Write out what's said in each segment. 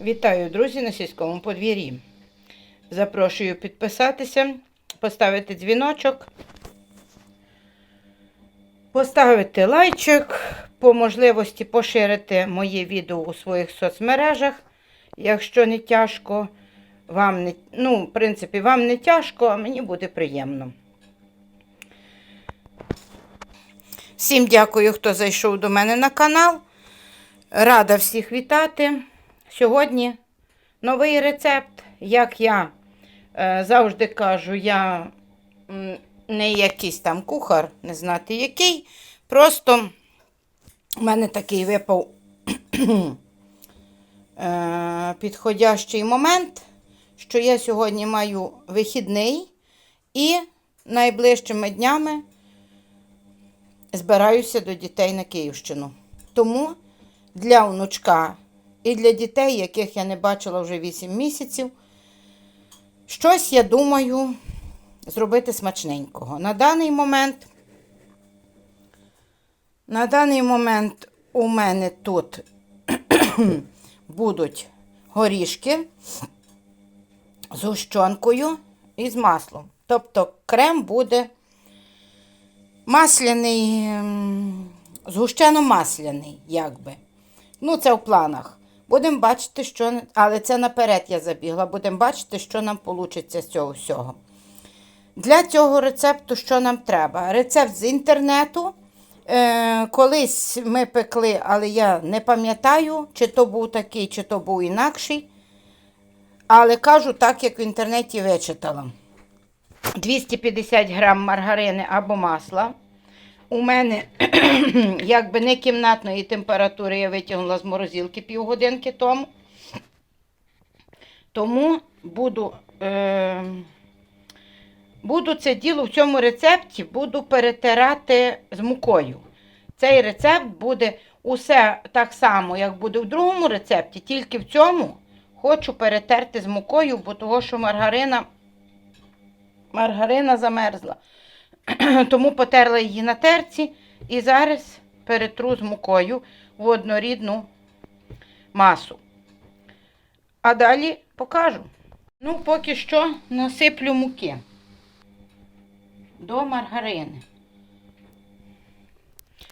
Вітаю, друзі, на сільському подвір'ї. Запрошую підписатися, поставити дзвіночок, поставити лайчик, по можливості поширити моє відео у своїх соцмережах, якщо не тяжко. Вам не, ну, в принципі, вам не тяжко, а мені буде приємно. Всім дякую, хто зайшов до мене на канал. Рада всіх вітати. Сьогодні новий рецепт. Як я е, завжди кажу, я не якийсь там кухар, не знати який. Просто в мене такий випав е, підходящий момент, що я сьогодні маю вихідний і найближчими днями збираюся до дітей на Київщину. Тому для внучка і для дітей, яких я не бачила вже 8 місяців, щось я думаю зробити смачненького. На даний момент, на даний момент у мене тут будуть горішки з гущонкою і з маслом. Тобто крем буде масляний, ем, згущено-масляний, якби. Ну, це в планах. Будемо бачити, що. Але це наперед я забігла. Будемо бачити, що нам вийде з цього всього. Для цього рецепту, що нам треба? Рецепт з інтернету. Е, колись ми пекли, але я не пам'ятаю, чи то був такий, чи то був інакший. Але кажу так, як в інтернеті вичитала. 250 грам маргарини або масла. У мене якби не кімнатної температури я витягнула з морозилки півгодинки тому. Тому буду, е, буду це діло в цьому рецепті буду перетирати з мукою. Цей рецепт буде усе так само, як буде в другому рецепті, тільки в цьому хочу перетерти з мукою, бо того, що маргарина, маргарина замерзла. Тому потерла її на терці і зараз перетру з мукою в однорідну масу. А далі покажу. Ну, поки що насиплю муки до маргарини.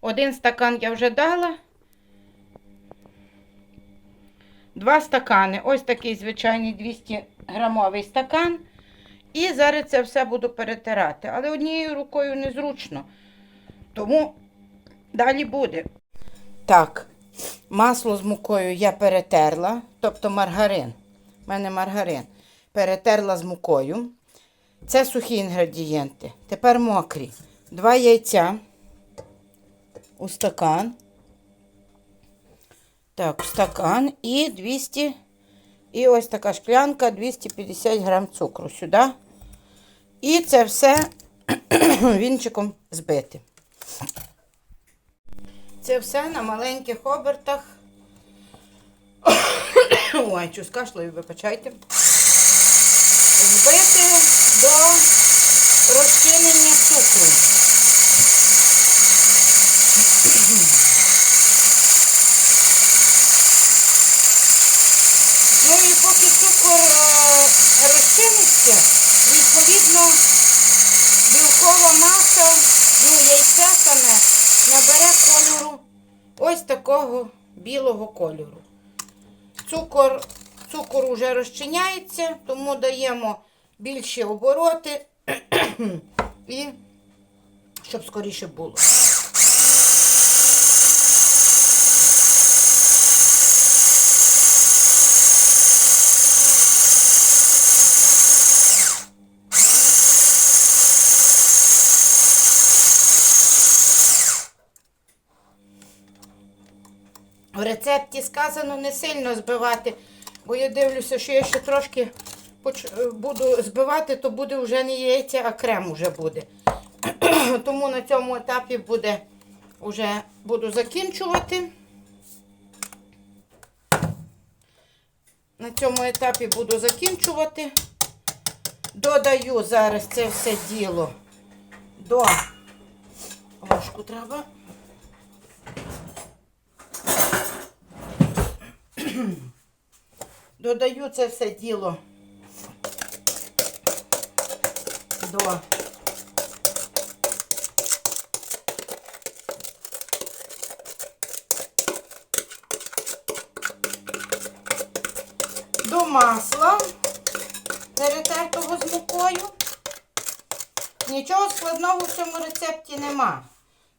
Один стакан я вже дала. Два стакани. Ось такий звичайний 200 грамовий стакан. І зараз це все буду перетирати. Але однією рукою незручно. Тому далі буде. Так, масло з мукою я перетерла, тобто маргарин. У мене маргарин. Перетерла з мукою. Це сухі інгредієнти. Тепер мокрі. Два яйця у стакан. Так, стакан і 200 і ось така шклянка 250 грам цукру сюди. І це все вінчиком збити. Це все на маленьких обертах. Ой, чу з кашлею, вибачайте. Збити до розчинення цукру. Ну і поки цукор е, розчиниться, відповідно, білкова маса, ну, яйце набере кольору ось такого білого кольору. Цукор, цукор вже розчиняється, тому даємо більші обороти і щоб скоріше було. В рецепті сказано не сильно збивати, бо я дивлюся, що я ще трошки е, буду збивати, то буде вже не яйця, а крем вже буде. Тому на цьому етапі буде вже буду закінчувати. На цьому етапі буду закінчувати. Додаю зараз це все діло до ложку треба. Додаю це все діло до до масла, перетертого з мукою. Нічого складного в цьому рецепті нема.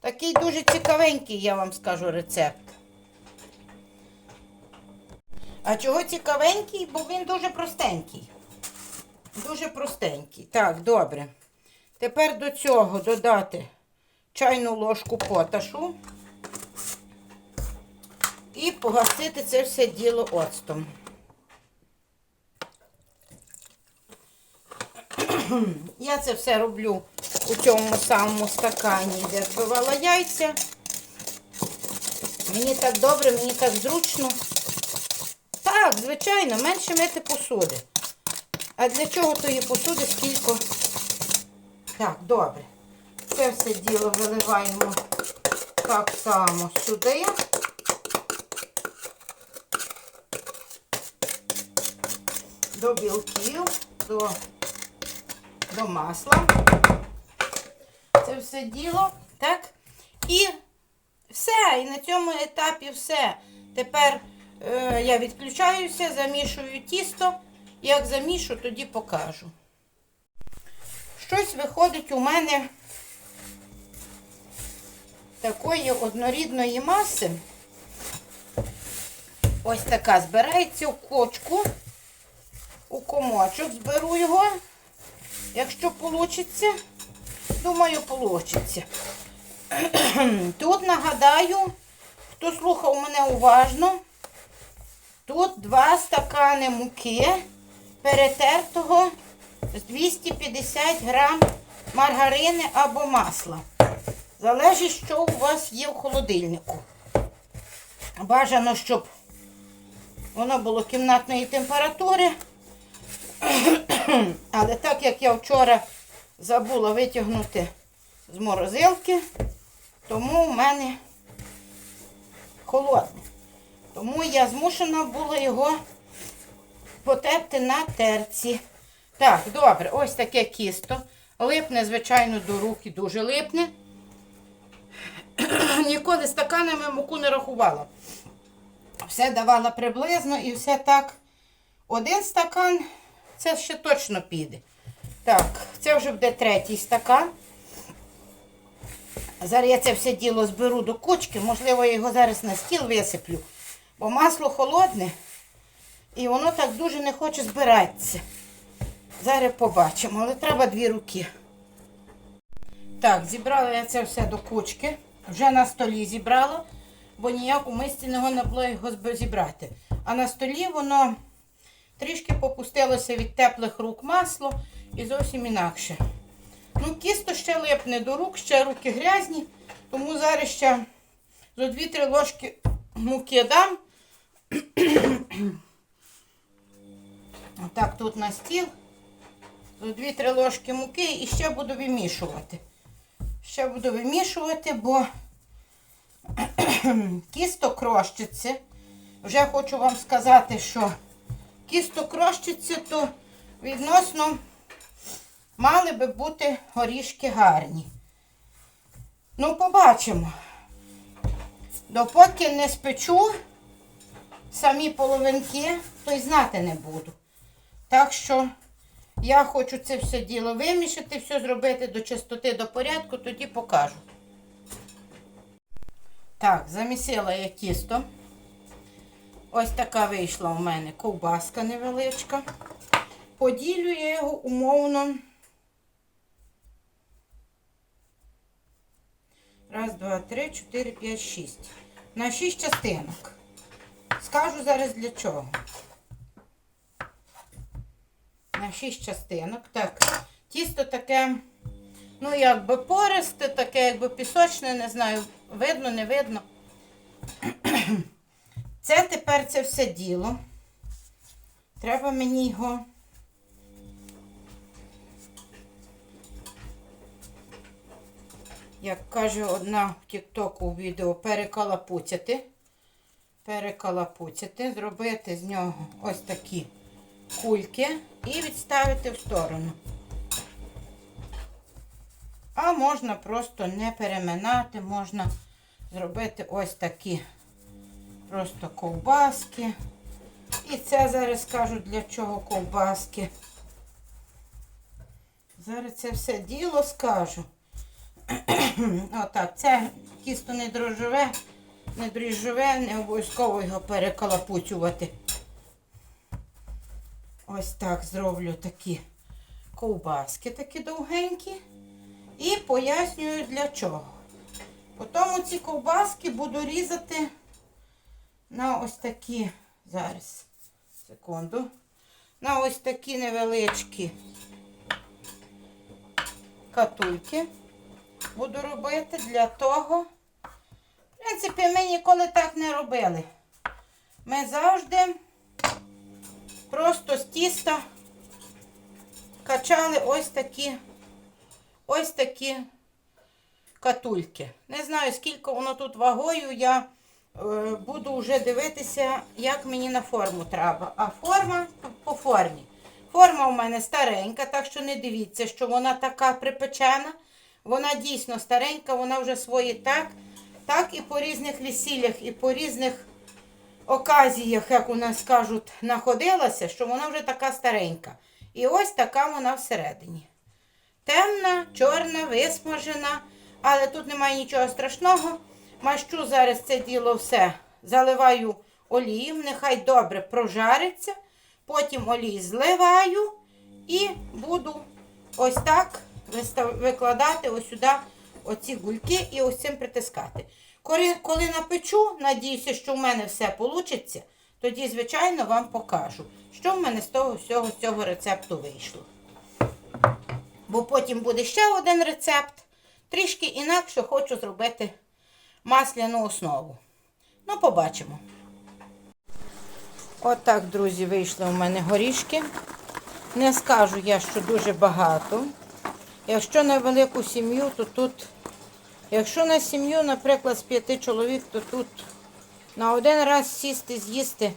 Такий дуже цікавенький, я вам скажу, рецепт. А чого цікавенький? Бо він дуже простенький. Дуже простенький. Так, добре. Тепер до цього додати чайну ложку поташу і погасити це все діло оцтом. Я це все роблю у цьому самому стакані, де збивала яйця. Мені так добре, мені так зручно. Так, звичайно, менше мити посуди. А для чого тої посуди скільки? Так, добре. Це все діло виливаємо так само сюди. До білків, до, до масла. Це все діло, так? І все, і на цьому етапі все. Тепер я відключаюся, замішую тісто. Як замішу, тоді покажу. Щось виходить у мене такої однорідної маси. Ось така збирається в кочку, у комочок зберу його, якщо вийде. Думаю, вийде. Тут нагадаю, хто слухав мене уважно, тут два стакани муки перетертого з 250 грам маргарини або масла. Залежить, що у вас є в холодильнику. Бажано, щоб воно було кімнатної температури. Але так як я вчора забула витягнути з морозилки, тому в мене холодне. Тому я змушена була його потерти на терці. Так, добре, ось таке кісто. Липне, звичайно, до рук і дуже липне. Ніколи стаканами муку не рахувала. Все давала приблизно і все так. Один стакан, це ще точно піде. Так, це вже буде третій стакан. Зараз я це все діло зберу до кучки. Можливо, я його зараз на стіл висиплю. Бо масло холодне і воно так дуже не хоче збиратися. Зараз побачимо, але треба дві руки. Так, зібрала я це все до кучки. Вже на столі зібрала, бо ніяк у мисці не було його зібрати. А на столі воно трішки попустилося від теплих рук масло і зовсім інакше. Ну, кісто ще липне до рук, ще руки грязні, тому зараз ще зо 2-3 ложки муки дам. Отак тут на стіл. 2-3 ложки муки і ще буду вимішувати. Ще буду вимішувати, бо кісто крощиться. Вже хочу вам сказати, що кісто крощиться, то відносно мали би бути горішки гарні. Ну, побачимо. Допоки не спечу самі половинки, то й знати не буду. Так що я хочу це все діло вимішати, все зробити до чистоти, до порядку, тоді покажу. Так, замісила я тісто. Ось така вийшла у мене ковбаска невеличка. Поділю я його умовно. Раз, два, три, чотири, п'ять, шість. На шість частинок. Скажу зараз для чого. На шість частинок. Так, тісто таке, ну, якби пористе, таке, якби пісочне, не знаю, видно, не видно. Це тепер це все діло. Треба мені його. Як каже одна в Тіктоку відео, перекалапуцяти. Перекалапуцяти, зробити з нього ось такі кульки і відставити в сторону. А можна просто не переминати, можна зробити ось такі просто ковбаски. І це зараз скажу для чого ковбаски. Зараз це все діло скажу. Отак, це тісто не дрожжове, не дріжджове, не обов'язково його перекалапуцювати. Ось так зроблю такі ковбаски, такі довгенькі. І пояснюю для чого. Потім ці ковбаски буду різати на ось такі, зараз, секунду, на ось такі невеличкі катульки буду робити для того. В принципі, ми ніколи так не робили. Ми завжди просто з тіста качали ось такі ось такі катульки. Не знаю, скільки воно тут вагою, я е, буду вже дивитися, як мені на форму треба. А форма по формі. Форма у мене старенька, так що не дивіться, що вона така припечена. Вона дійсно старенька, вона вже свої так, так і по різних весіллях, і по різних оказіях, як у нас кажуть, находилася, що вона вже така старенька. І ось така вона всередині. Темна, чорна, висмажена, але тут немає нічого страшного. Мащу зараз це діло все заливаю олієм, нехай добре прожариться. Потім олій зливаю і буду ось так викладати ось сюди оці гульки і ось цим притискати. Коли, коли напечу, надіюся, що в мене все вийде, тоді, звичайно, вам покажу, що в мене з того всього цього рецепту вийшло. Бо потім буде ще один рецепт. Трішки інакше хочу зробити масляну основу. Ну, побачимо. Отак, друзі, вийшли у мене горішки. Не скажу я, що дуже багато. Якщо на велику сім'ю, то тут, якщо на сім'ю, наприклад, з п'яти чоловік, то тут на один раз сісти, з'їсти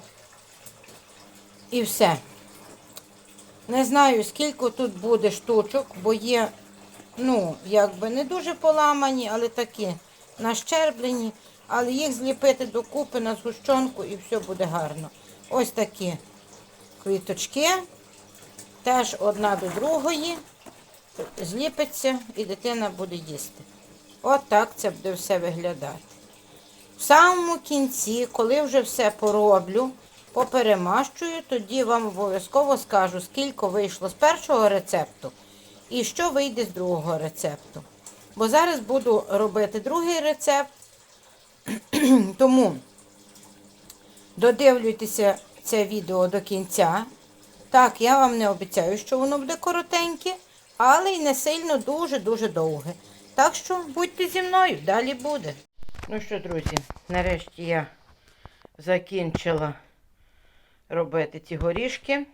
і все. Не знаю, скільки тут буде штучок, бо є, ну, якби не дуже поламані, але такі нащерблені. Але їх зліпити докупи на згущенку і все буде гарно. Ось такі квіточки, теж одна до другої, зліпиться і дитина буде їсти. От це буде все виглядати. В самому кінці, коли вже все пороблю, поперемащую, тоді вам обов'язково скажу, скільки вийшло з першого рецепту і що вийде з другого рецепту. Бо зараз буду робити другий рецепт, тому додивлюйтеся це відео до кінця. Так, я вам не обіцяю, що воно буде коротеньке, але й не сильно дуже-дуже довге. Так що будьте зі мною, далі буде. Ну що, друзі, нарешті я закінчила робити ці горішки.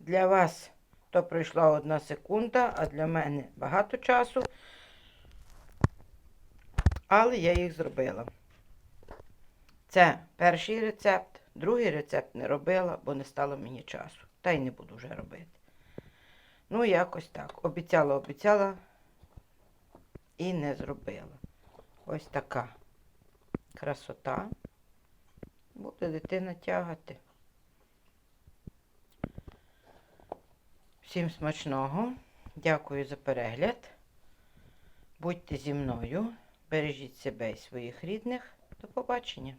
Для вас то пройшла одна секунда, а для мене багато часу. Але я їх зробила. Це перший рецепт, другий рецепт не робила, бо не стало мені часу. Та й не буду вже робити. Ну, якось так. Обіцяла, обіцяла і не зробила. Ось така красота. Буде дитина тягати. Всім смачного. Дякую за перегляд. Будьте зі мною. Бережіть себе і своїх рідних. До побачення.